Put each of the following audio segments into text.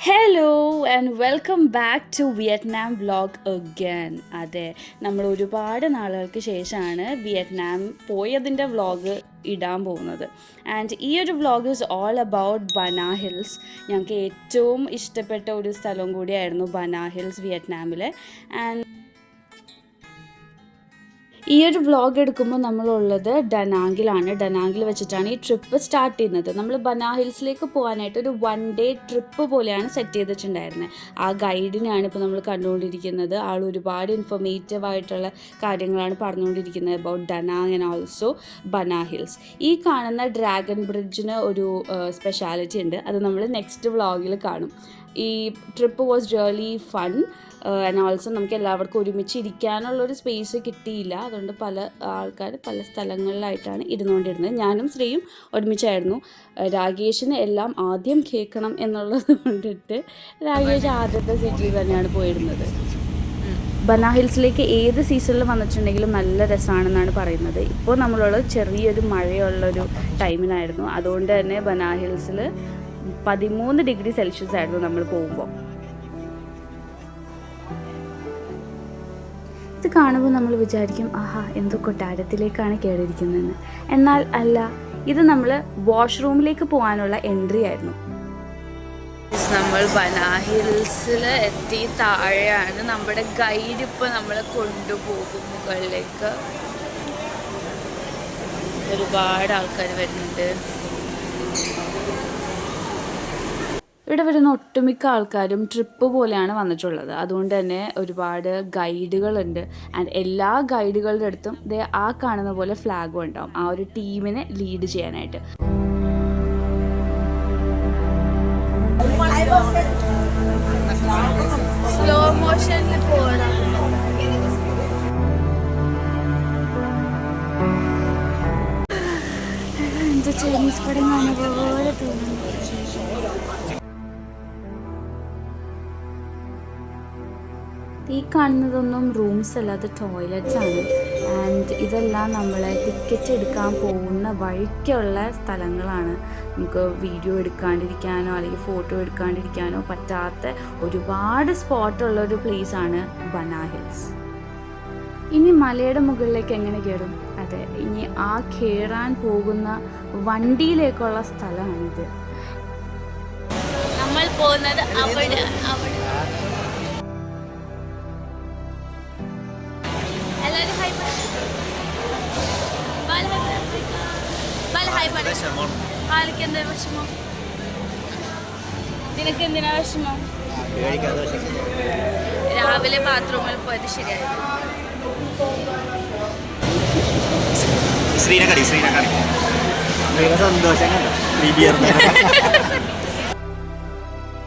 Hello and welcome back to Vietnam vlog again അതെ നമ്മൾ ഒരുപാട് നാളുകൾക്ക് ശേഷമാണ് വിയറ്റ്നാം പോയതിന്റെ വ്ളോഗ് ഇടാൻ പോകുന്നത്. ആൻഡ് ഈ ഒരു vlog is all about Ba Na Hills ഞങ്ങൾക്ക് ഏറ്റവും ഇഷ്ടപ്പെട്ട ഒരു സ്ഥലം കൂടിയായിരുന്നു ബനാ ഹിൽസ് വിയറ്റ്നാമിലെ ആൻഡ് ഈ ഒരു വ്ളോഗ് എടുക്കുമ്പോൾ നമ്മളുള്ളത് ഡനാങ്കിലാണ്. ഡനാങ്കിൽ വെച്ചിട്ടാണ് ഈ ട്രിപ്പ് സ്റ്റാർട്ട് ചെയ്യുന്നത്. നമ്മൾ ബനാ ഹിൽസിലേക്ക് പോകാനായിട്ട് ഒരു വൺ ഡേ ട്രിപ്പ് പോലെയാണ് സെറ്റ് ചെയ്തിട്ടുണ്ടായിരുന്നത്. ആ ഗൈഡിനെയാണ് ഇപ്പോൾ നമ്മൾ കണ്ടുകൊണ്ടിരിക്കുന്നത്. ആൾ ഒരുപാട് ഇൻഫോർമേറ്റീവ് ആയിട്ടുള്ള കാര്യങ്ങളാണ് പറഞ്ഞുകൊണ്ടിരിക്കുന്നത് about Da Nang and also Ba Na Hills ഈ കാണുന്ന ഡ്രാഗൺ ബ്രിഡ്ജിന് ഒരു സ്പെഷ്യാലിറ്റി ഉണ്ട്. അത് നമ്മൾ നെക്സ്റ്റ് വ്ളോഗിൽ കാണും. ഈ trip was really fun and also നമുക്ക് എല്ലാവർക്കും ഒരുമിച്ച് ഇരിക്കാനുള്ളൊരു സ്പേസ് കിട്ടിയില്ല. അതുകൊണ്ട് പല ആൾക്കാർ പല സ്ഥലങ്ങളിലായിട്ടാണ് ഇരുന്നുകൊണ്ടിരുന്നത്. ഞാനും ശ്രീയും ഒരുമിച്ചായിരുന്നു. രാകേഷിന് എല്ലാം ആദ്യം കേൾക്കണം എന്നുള്ളത് കൊണ്ടിട്ട് രാകേഷ് ആദ്യത്തെ സീറ്റിൽ തന്നെയാണ് പോയിരുന്നത്. ബനാ ഹിൽസിലേക്ക് ഏത് സീസണിൽ വന്നിട്ടുണ്ടെങ്കിലും നല്ല രസമാണെന്നാണ് പറയുന്നത്. ഇപ്പോൾ നമ്മളുള്ളത് ചെറിയൊരു മഴയുള്ളൊരു ടൈമിലായിരുന്നു അതുകൊണ്ട് തന്നെ ബനാ ഹിൽസിൽ പതിമൂന്ന് ഡിഗ്രി സെൽഷ്യസ് ആയിരുന്നു നമ്മൾ പോകുമ്പോൾ ഇത് കാണുമ്പോൾ നമ്മൾ വിചാരിക്കും ആഹാ എന്തോ കൊട്ടാരത്തിലേക്കാണ് കയറിയിരിക്കുന്നതെന്ന് എന്നാൽ അല്ല ഇത് നമ്മൾ വാഷ്റൂമിലേക്ക് പോകാനുള്ള എൻട്രി ആയിരുന്നു. നമ്മൾ ബനാ ഹിൽസിൽ എത്തി താഴെയാണ് നമ്മുടെ ഗൈഡ് ഇപ്പോൾ നമ്മളെ കൊണ്ടുപോകും മുകളിലേക്ക്. ഒരുപാട് ആൾക്കാർ വരുന്നുണ്ട്. ഇവിടെ വരുന്ന ഒട്ടുമിക്ക ആൾക്കാരും ട്രിപ്പ് പോലെയാണ് വന്നിട്ടുള്ളത്. അതുകൊണ്ട് തന്നെ ഒരുപാട് ഗൈഡുകളുണ്ട് ആൻഡ് എല്ലാ ഗൈഡുകളുടെ അടുത്തും ദേ ആ കാണുന്ന പോലെ ഫ്ലാഗും ഉണ്ടാവും. ആ ഒരു ടീമിനെ ലീഡ് ചെയ്യാനായിട്ട്. സ്ലോ മോഷനിൽ പോകണം ചൈനീസ് പടം കാണുന്ന പോലെ തോന്നുന്നു. ഈ കാണുന്നതൊന്നും റൂംസ് അല്ല അത് ടോയ്ലറ്റ്സ് ആണ്. ആൻഡ് ഇതെല്ലാം നമ്മൾ ടിക്കറ്റ് എടുക്കാൻ പോകുന്ന വഴിക്കുള്ള സ്ഥലങ്ങളാണ്. നമുക്ക് വീഡിയോ എടുക്കാണ്ടിരിക്കാനോ അല്ലെങ്കിൽ ഫോട്ടോ എടുക്കാണ്ടിരിക്കാനോ പറ്റാത്ത ഒരുപാട് സ്പോട്ടുള്ള ഒരു പ്ലേസ് ആണ് ബനാ ഹിൽസ് ഇനി മലയുടെ മുകളിലേക്ക് എങ്ങനെ കയറും? അതെ ഇനി ആ കയറാൻ പോകുന്ന വണ്ടിയിലേക്കുള്ള സ്ഥലമാണിത്. നമ്മൾ പോകുന്നത് അവിടെ അവിടെ. എല്ലാവരും എന്താ വിഷമം നിനക്ക് എന്തിനാ വിഷമം രാവിലെ ബാത്റൂമിൽ പോയത് ശരിയായി ശ്രീനഗടി ശ്രീനഗടി ശ്രീന സന്തോഷം കണ്ടോ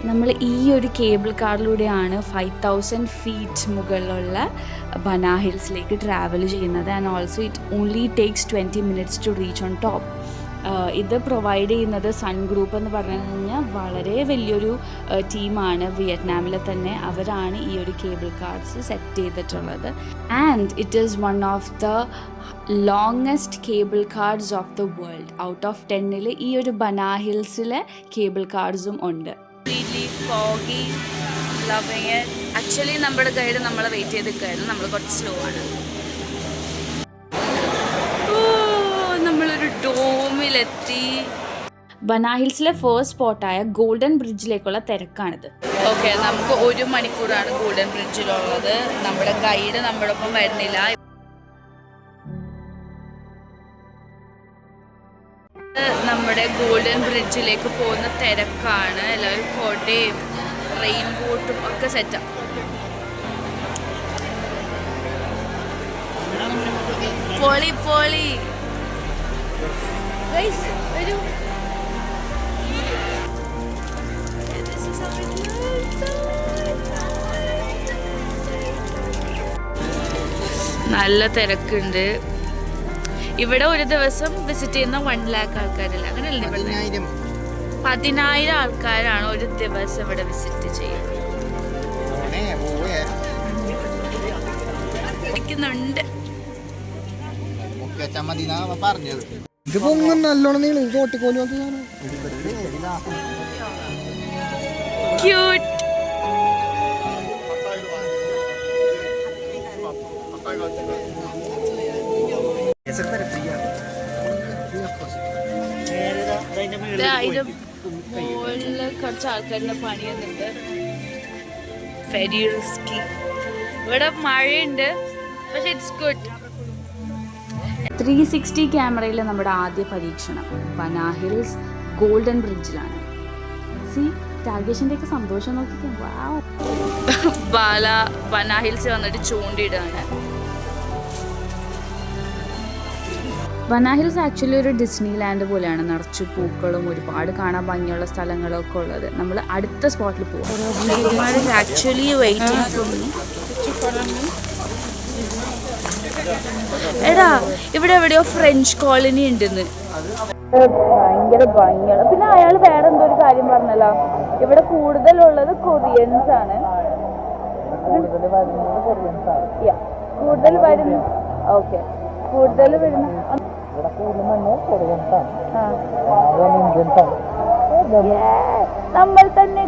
നമ്മൾ ഈ ഒരു കേബിൾ കാറിലൂടെയാണ് ഫൈവ് തൗസൻഡ് ഫീറ്റ് മുകളിലുള്ള ബനാ ഹിൽസിലേക്ക് ട്രാവൽ ചെയ്യുന്നത്. And also it only takes twenty minutes to reach on top ഇത് പ്രൊവൈഡ് ചെയ്യുന്നത് സൺ ഗ്രൂപ്പ് എന്ന് പറഞ്ഞു കഴിഞ്ഞാൽ വളരെ വലിയൊരു ടീമാണ് വിയറ്റ്നാമിലെ തന്നെ അവരാണ് ഈ ഒരു കേബിൾ കാർഡ്സ് സെറ്റ് ചെയ്തിട്ടുള്ളത്. And it is one of the longest cable cars of the world out of ടെന്നിൽ ഈ ഒരു ബനാ ഹിൽസിലെ കേബിൾ കാർഡ്സും ഉണ്ട്. ഫോഗി ലവിങ് ആക്ച്വലി നമ്മുടെ ഗൈഡ് നമ്മളെ വെയിറ്റ് ചെയ്ത് നിൽക്കുകയായിരുന്നു നമ്മൾ കുറച്ച് സ്ലോ ആണ്. നമ്മളൊരു ഡോമിലെത്തി. ബനാഹിൽസിലെ ഫേസ്റ്റ് ഫസ്റ്റ് സ്പോട്ടായ ഗോൾഡൻ ബ്രിഡ്ജിലേക്കുള്ള തിരക്കാണിത്. ഓക്കെ നമുക്ക് ഒരു മണിക്കൂറാണ് ഗോൾഡൻ ബ്രിഡ്ജിലുള്ളത് നമ്മുടെ ഗൈഡ് നമ്മുടെ ഒപ്പം വരുന്നില്ല. നമ്മുടെ ഗോൾഡൻ ബ്രിഡ്ജിലേക്ക് പോകുന്ന തിരക്കാണ്. എല്ലാവരും കൊടയും റെയിൻ ബോട്ടും ഒക്കെ സെറ്റാണ് പോളി പോളി. നല്ല തിരക്കുണ്ട്. ഇവിടെ ഒരു ദിവസം വിസിറ്റ് ചെയ്യുന്ന വൺ ലാക്ക് ആൾക്കാരില്ല? അങ്ങനെയല്ലേ ഇവിടെ പതിനായിരം. പതിനായിരം ആൾക്കാരാണ് ഒരു ദിവസം ഇവിടെ വിസിറ്റ് ചെയ്യുന്നത്. ഇത് പൊങ്ങും നല്ലോണം നീൾ. ക്യൂട്ട് അതിന്റെ മുകളിൽ കുറച്ച് ആൾക്കാരുടെ പണി വന്നിട്ട് വെരി റിസ്കി ഇവിടെ മഴയുണ്ട് പക്ഷെ ഇറ്റ്സ് ഗുഡ് ത്രീ സിക്സ്റ്റി ക്യാമറയിലെ നമ്മുടെ ആദ്യ പരീക്ഷണം. പനാ ഹിൽസ് ഗോൾഡൻ ബ്രിഡ്ജിലാണ്. സി രാകേഷിന്റെ ഒക്കെ സന്തോഷം നോക്കിക്കാൻ ബാല പനാ ഹിൽസ് വന്നിട്ട് ചൂണ്ടിയിടുകയാണ്. ബനാ ഹിൽസ് ആക്ച്വലി ഒരു ഡിസ്നി ലാൻഡ് പോലെയാണ്. നിറച്ച് പൂക്കളും ഒരുപാട് കാണാൻ ഭംഗിയുള്ള സ്ഥലങ്ങളൊക്കെ ഉള്ളത്. നമ്മൾ അടുത്ത സ്പോട്ടിൽ പോകും ആക്ച്വലി വെയിറ്റിംഗ് ഫോർ മീ എടാ ഇവിടെ എവിടെയോ ഫ്രഞ്ച് കോളനി ഉണ്ടെന്ന്. ഭയങ്കര ഭംഗിയാണ്. പിന്നെ അയാൾ വേറെ എന്തോ ഒരു കാര്യം പറഞ്ഞല്ലോ. ഇവിടെ കൂടുതലുള്ളത് കൊറിയൻസ് ആണ്. കൂടുതൽ വരുന്ന ഓക്കെ കൂടുതൽ വരുന്ന Yeah. നമ്മൾ തന്നെ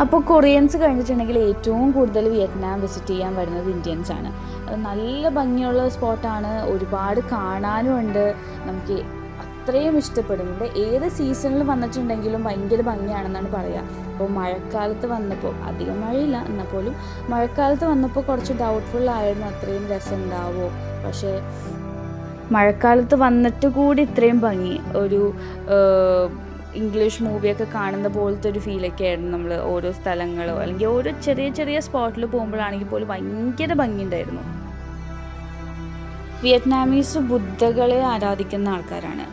അപ്പോൾ കൊറിയൻസ് കഴിഞ്ഞിട്ടുണ്ടെങ്കിൽ ഏറ്റവും കൂടുതൽ വിയറ്റ്നാം വിസിറ്റ് ചെയ്യാൻ വരുന്നത് ഇന്ത്യൻസ് ആണ്. അത് നല്ല ഭംഗിയുള്ള സ്പോട്ടാണ്. ഒരുപാട് കാണാനും ഉണ്ട്. നമുക്ക് അത്രയും ഇഷ്ടപ്പെടുന്നുണ്ട്. ഏത് സീസണിൽ വന്നിട്ടുണ്ടെങ്കിലും ഭയങ്കര ഭംഗിയാണെന്നാണ് പറയുക. അപ്പോൾ മഴക്കാലത്ത് വന്നപ്പോൾ അധികം മഴയില്ല. എന്നാൽ പോലും മഴക്കാലത്ത് വന്നപ്പോൾ കുറച്ച് ഡൗട്ട്ഫുൾ ആയിരുന്നു. അത്രയും രസം ഉണ്ടാവുമോ? പക്ഷേ മഴക്കാലത്ത് വന്നിട്ട് കൂടി ഇത്രയും ഭംഗി. ഒരു ഇംഗ്ലീഷ് മൂവിയൊക്കെ കാണുന്ന പോലത്തെ ഒരു ഫീലൊക്കെ ആയിരുന്നു നമ്മൾ ഓരോ സ്ഥലങ്ങളോ. അല്ലെങ്കിൽ ഓരോ ചെറിയ ചെറിയ സ്പോട്ടിൽ പോകുമ്പോഴാണെങ്കിൽ പോലും ഭയങ്കര ഭംഗിയുണ്ടായിരുന്നു വിയറ്റ്നാമീസ് ബുദ്ധകളെ ആരാധിക്കുന്ന ആൾക്കാരാണ്.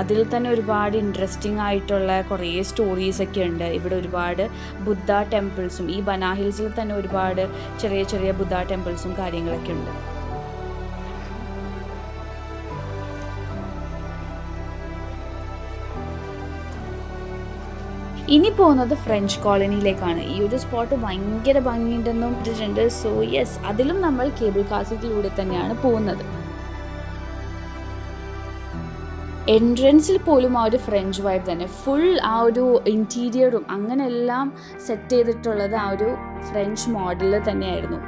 അതിൽ തന്നെ ഒരുപാട് ഇൻട്രസ്റ്റിംഗ് ആയിട്ടുള്ള കുറേ സ്റ്റോറീസൊക്കെ ഉണ്ട്. ഇവിടെ ഒരുപാട് ബുദ്ധ ടെമ്പിൾസും ഈ ബനാ ഹിൽസിൽ തന്നെ ഒരുപാട് ചെറിയ ചെറിയ ബുദ്ധ ടെമ്പിൾസും കാര്യങ്ങളൊക്കെ ഉണ്ട്. ഇനി പോകുന്നത് ഫ്രഞ്ച് കോളനിയിലേക്കാണ് ഈ ഒരു സ്പോട്ട് ഭയങ്കര ഭംഗിയുണ്ടെന്നും ഇട്ടിട്ടുണ്ട് സോ യെസ് അതിലും നമ്മൾ കേബിൾ കാസിലൂടെ തന്നെയാണ് പോകുന്നത്. എൻട്രൻസിൽ പോലും ആ ഒരു ഫ്രഞ്ച് വൈബ് തന്നെ. ഫുൾ ആ ഒരു ഇന്റീരിയറും അങ്ങനെയെല്ലാം സെറ്റ് ചെയ്തിട്ടുള്ളത് ആ ഒരു ഫ്രഞ്ച് മോഡലിൽ തന്നെയായിരുന്നു.